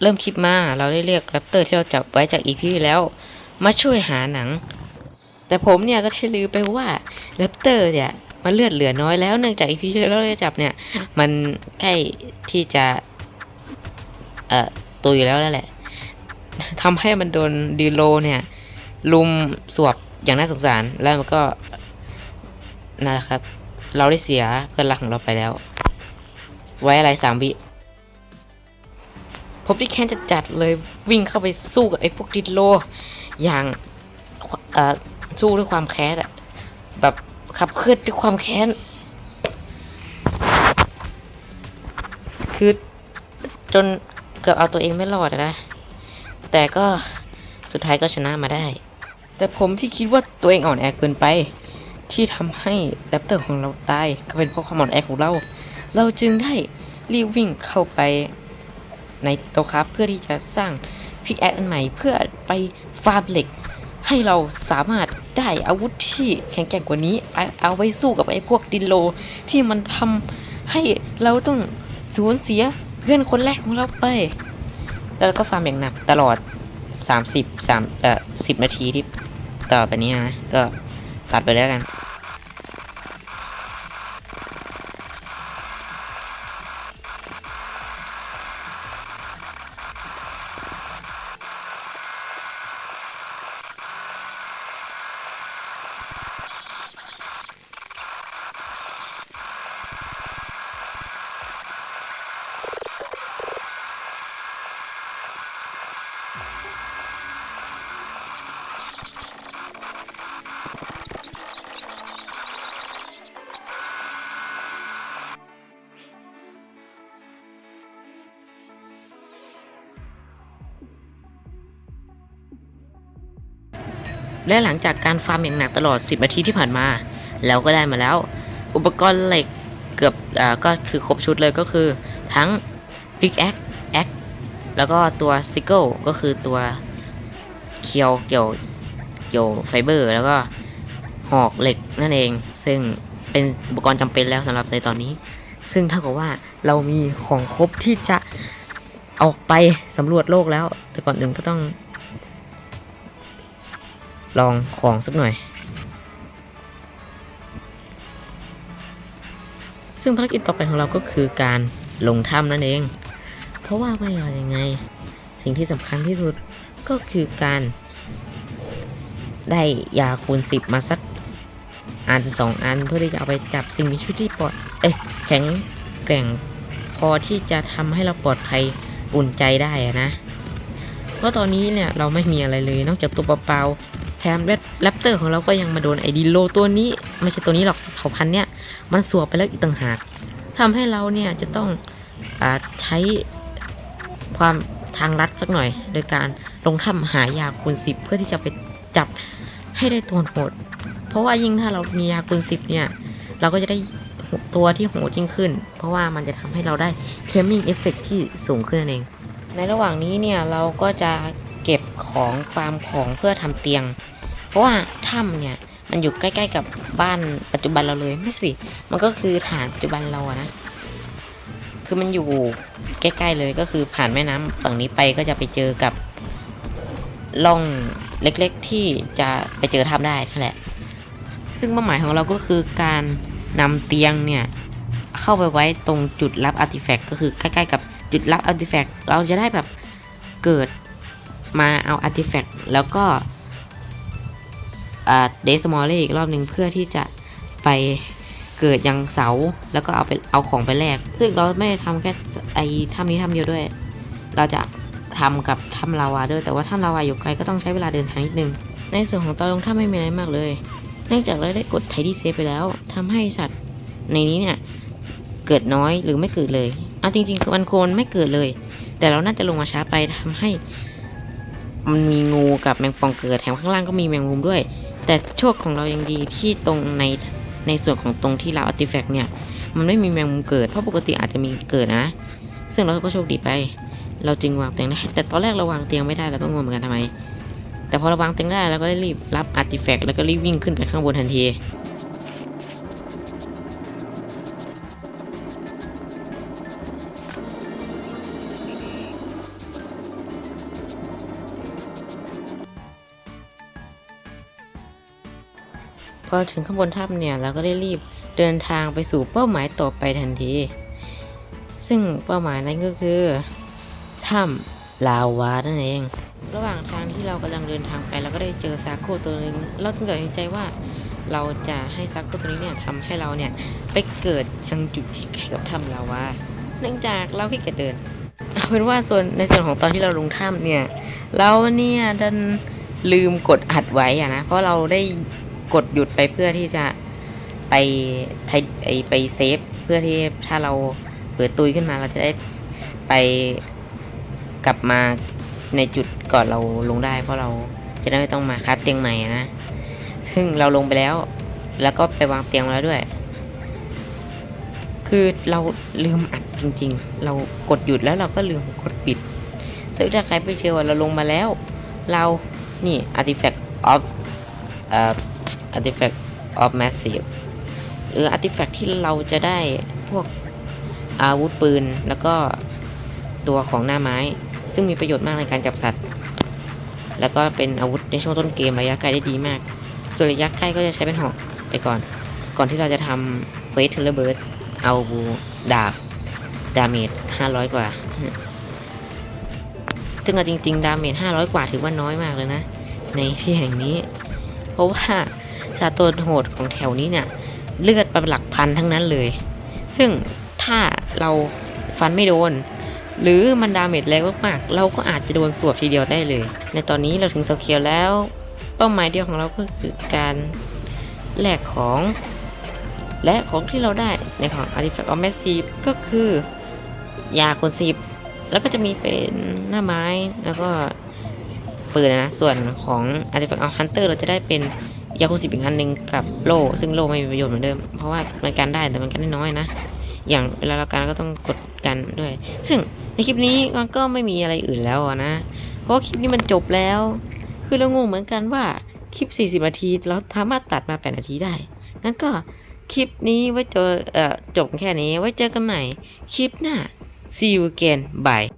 เริ่มคลิปมาเราได้เรียกแรปเตอร์ที่เราจับไว้จากอีพีแล้ว มาช่วยหาหนัง แต่ผมเนี่ยก็ได้ลืมไปว่าแรปเตอร์เนี่ยมันเลือดเหลือน้อยแล้วเนื่องจากอีพีที่เราได้จับเนี่ย มันใกล้ที่จะเอ่อตัวอยู่แล้วนั่นแหละทำให้มันโดนดีโลเนี่ยลุมสวบอย่างน่าสงสารแล้วมันก็นะครับ เราได้เสียเพื่อนรักของเราไปแล้ว ไว้อะไรสามวิ ผมที่แค้นจะจัดเลยวิ่งเข้าไปสู้กับไอ้พวกดิโล อย่างเอ่อสู้ด้วยความแค้นอะแบบขับเคลื่อนด้วยความแค้น คือจนเกือบเอาตัวเองไม่รอดนะ แต่ก็สุดท้ายก็ชนะมาได้ แต่ผมที่คิดว่าตัวเองอ่อนแอเกินไป ที่ทำให้แรปเตอร์ของเราตาย ก็เป็นเพราะความอ่อนแอของเรา เราจึงได้รีบวิ่งเข้าไป ในโตะครับเพื่อที่จะสร้างพิกแอคอันใหม่เพื่อไปฟาร์มเหล็ก ให้เราสามารถได้อาวุธที่แข็งแกร่งกว่านี้ เอาเอาไว้สู้กับไอ้พวกดินโล ที่มันทำให้เราต้องสูญเสียเพื่อนคนแรกของเราไป แล้วก็ฟาร์มอย่างหนักตลอด 30 3เอ่อ10 นาทีที่ต่อไปนี้นะ ก็ตัดไปแล้วกัน และหลังจากการฟาร์มอย่างหนักตลอด 10นาทีที่ผ่านมาเราก็ได้มาแล้ว อุปกรณ์เหล็กเกือบอ่าก็คือครบชุดเลยก็คือ ทั้ง Big a x Axe แล้วก็ตัว s i g g l e ก็คือตัวเคียวเกี่ยวเกี่ยวไฟเบอร์ แล้วก็หอกเหล็กนั่นเอง ซึ่งเป็นอุปกรณ์จำเป็นแล้วสำหรับในตอนนี้ ซึ่งเท่ากับว่าเรามีของครบที่จะออกไปสำรวจโลกแล้ว แต่ก่อนอื่นก็ต้อง ลองของสักหน่อย ซึ่งภารกิจต่อไปของเราก็คือการลงถ้ำนั่นเอง เพราะว่าไม่ว่ายังไง สิ่งที่สำคัญที่สุดก็คือการได้ยาคูณสิบมาสักอันสองอันเพื่อที่จะเอาไปจับสิ่งมีชีวิตที่ปลอด เอ้ยแข็งแกร่งพอที่จะทำให้เราปลอดภัยอุ่นใจได้อะนะ เพราะตอนนี้เนี่ยเราไม่มีอะไรเลยนอกจากตัวเปล่า แถมแรปเตอร์ของเราก็ยังมาโดนไอดีโลตัวนี้ไม่ใช่ตัวนี้หรอกเผ่าพันธุ์เนี่ยมันสวบไปแล้วอีกต่างหากทำให้เราเนี่ยจะต้องอาใช้ความทางลัดสักหน่อย โดยการลงถ้ำหายาคูณสิบเพื่อที่จะไปจับให้ได้ตัวโหด เพราะว่ายิ่งถ้าเรามียาคูณสิบเนี่ยเราก็จะได้ตัวที่โหดยิ่งขึ้น เพราะว่ามันจะทำให้เราได้เทมมิ่งเอฟเฟกที่สูงขึ้นนั่นเอง ในระหว่างนี้เนี่ยเราก็จะ ของฟาร์มของเพื่อทำเตียง เพราะว่าถ้ำเนี่ยมันอยู่ใกล้ ๆ กับบ้านปัจจุบันเราเลยไม่สิมันก็คือฐานปัจจุบันเราอะนะคือมันอยู่ใกล้ๆเลยก็คือผ่านแม่น้ำฝั่งนี้ไปก็จะไปเจอกับล่องเล็กๆที่จะไปเจอถ้ำได้นั่นแหละ ซึ่งเป้าหมายของเราก็คือการนำเตียงเนี่ยเข้าไปไว้ตรงจุดรับอาร์ติแฟกต์ก็คือใกล้ๆกับจุดรับอาร์ติแฟกต์เราจะได้แบบเกิด มาเอาอาร์ติแฟกต์แล้วก็เดสมอลเล่อีกรอบหนึ่งเพื่อที่จะไปเกิดยังเสาแล้วก็เอาไปเอาของไปแลกซึ่งเราไม่ได้ทำแค่ไอ้ถ้ำนี้ถ้ำเดียวด้วย เราจะทำกับถ้ำลาวาด้วย แต่ว่าถ้ำลาวาอยู่ไกลก็ต้องใช้เวลาเดินทางนิดนึง ในส่วนของตอนลงถ้ำไม่มีอะไรมากเลยเนื่องจากเราได้กดไทดี้เซฟไปแล้วทำให้สัตว์ในนี้เนี่ยเกิดน้อยหรือไม่เกิดเลยเอาจริงๆมันโคนไม่เกิดเลย แต่เราน่าจะลงมาช้าไปทำให้ มันมีงูกับแมงป่องเกิดแถมข้างล่างก็มีแมงมุมด้วย แต่โชคของเรายังดีที่ตรงในในส่วนของตรงที่เราอาร์ติแฟกต์เนี่ย มันไม่มีแมงมุมเกิดเพราะปกติอาจจะมีเกิดนะ ซึ่งเราก็โชคดีไป เราจึงวางเตียงได้แต่ตอนแรกเราวางเตียงไม่ได้เราก็งงเหมือนกันทำไม แต่พอเราวางเตียงได้เราก็ได้รีบรับอาร์ติแฟกต์แล้วก็รีบวิ่งขึ้นไปข้างบนทันที พอถึงข้างบนถ้ำเนี่ยเราก็ได้รีบเดินทางไปสู่เป้าหมายต่อไปทันที ซึ่งเป้าหมายนั้นก็คือถ้ำลาวานั่นเอง ระหว่างทางที่เรากำลังเดินทางไปเราก็ได้เจอซาโคตัวหนึ่งเราตัดสินใจว่าเราจะให้ซาโคตัวนี้เนี่ยทำให้เราเนี่ยไปเกิดยังจุดที่ใกล้กับถ้ำลาวาเนื่องจากเราขี้เกียจเดินเอาเป็นว่าส่วนในส่วนของตอนที่เราลงถ้ำเนี่ยเราเนี่ยดันลืมกดอัดไว้อะนะเพราะเราได้ กดหยุดไปเพื่อที่จะไปไทไปเซฟเพื่อที่ถ้าเราเปิดตุยขึ้นมาเราจะได้ไปกลับมาในจุดก่อนเราลงได้ เพราะเราจะได้ไม่ต้องมาคัดเตียงใหม่นะ ซึ่งเราลงไปแล้ว แล้วก็ไปวางเตียงมาแล้วด้วย คือเราลืมอัดจริง ๆ เรากดหยุดแล้วเราก็ลืมกดปิด ซึ่งถ้าใครไม่เชื่อว่าเราลงมาแล้ว เรา นี่ artifact of เอ่อ artifact of massive หรือ artifact ที่เราจะได้พวกอาวุธปืน แล้วก็ตัวของหน้าไม้ ซึ่งมีประโยชน์มากในการจับสัตว์ แล้วก็เป็นอาวุธในช่วงต้นเกมระยะไกลได้ดีมาก ส่วนระยะใกล้ก็จะใช้เป็นหอกไปก่อน ก่อนที่เราจะทำเฟสเทเลเบิร์ดเอาบูดาบดาเมจ500 กว่า ซึ่งจริงๆ ดาเมจ500 กว่าถือว่าน้อยมากเลยนะ ในที่แห่งนี้ เพราะว่า ซาตัวโหดของแถวนี้เนี่ย เลือดเป็นหลักพันทั้งนั้นเลย ซึ่งถ้าเราฟันไม่โดน หรือมันดาเมจแรงมากๆ เราก็อาจจะโดนสวบทีเดียวได้เลย ในตอนนี้เราถึงโซเคียวแล้ว เป้าหมายเดียวของเราก็คือการแลกของ และของที่เราได้ในของ Artifact of Massive ก็คือยาคนซีบแล้วก็จะมีเป็นหน้าไม้แล้วก็ปืนนะ ส่วนของ Artifact of Hunter เราจะได้เป็น ยาคุสิบอีกอันหนึ่งกับโล่ซึ่งโล่ไม่มีประโยชน์เหมือนเดิม เพราะว่ามันการได้แต่มันกันได้น้อยนะ อย่างเวลาเราการก็ต้องกดกันด้วย ซึ่งในคลิปนี้มันก็ไม่มีอะไรอื่นแล้วนะ เพราะว่าคลิปนี้มันจบแล้ว คือเรางงเหมือนกันว่าคลิป 40 นาทีเราสามารถตัดมา 8 นาทีได้ งั้นก็คลิปนี้ไว้เจอเอ่อจบแค่นี้ไว้เจอกันใหม่ คลิปหน้า see you again bye